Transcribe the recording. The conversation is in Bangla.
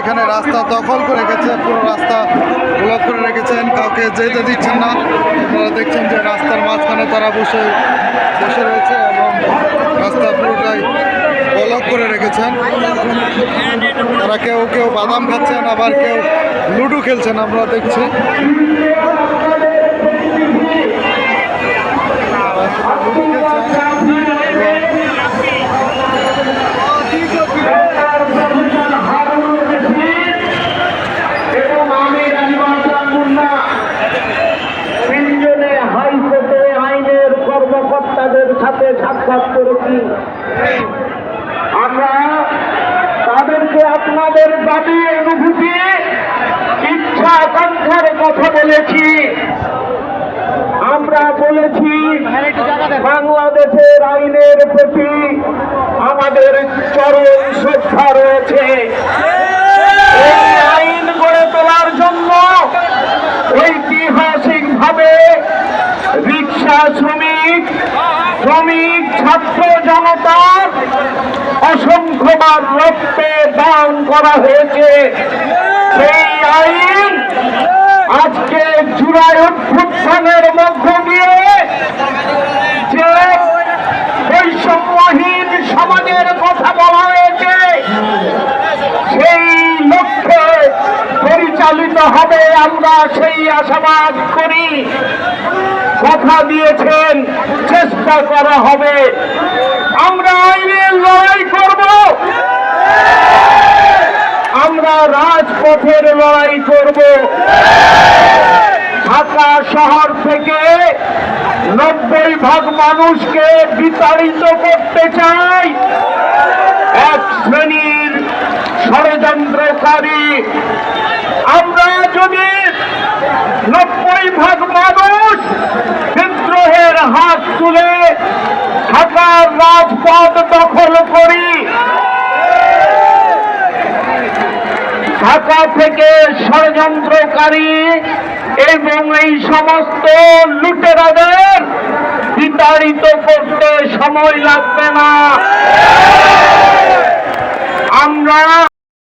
এখানে রাস্তা দখল করে রেখেছে, পুরো রাস্তা ব্লক করে রেখেছেন কাউকে যেতে দিচ্ছেন না। আপনারা দেখছেন যে রাস্তার মাঝখানে তারা বসে বসে রয়েছে এবং রাস্তা পুরোটাই ব্লক করে রেখেছেন। তারা কেউ কেউ বাদাম খাচ্ছেন, আবার কেউ লুডো খেলছেন আমরা দেখছি তাদেরকে আপনাদের দাবি অনুভূতি ইচ্ছা আকাঙ্ক্ষার কথা বলেছি। আমরা বলেছি বাংলাদেশের আইনের প্রতি আমাদের চরম শ্রদ্ধা রয়েছে। এই আইন গড়ে তোলার জন্য ঐতিহাসিক ভাবে রিক্সা শ্রমিক শ্রমিক, ছাত্র জনতার অসংখ্যবার রক্তে দান করা হয়েছে। সেই আইন আজকে জুলাই অভ্যুত্থানের মধ্য দিয়ে যে বৈষম্যহীন সমাজের কথা বলা হয়েছে, সেই লক্ষ্যে পরিচালিত হবে আমরা সেই আশাবাদ করি। কথা দিয়েছেন, চেষ্টা করা হবে। আমরা আইনের লড়াই করব। আমরা রাজপথের লড়াই করব। ঢাকা শহর থেকে নব্বই ভাগ মানুষকে বিতাড়িত করতে চাই। এক শ্রেণির ষড়যন্ত্রকারী। আমরা রাজপথ দখল করি। ঢাকা থেকে ষড়যন্ত্রকারী এবং এই সমস্ত লুটেরাদের বিতাড়িত করতে সময় লাগবে না।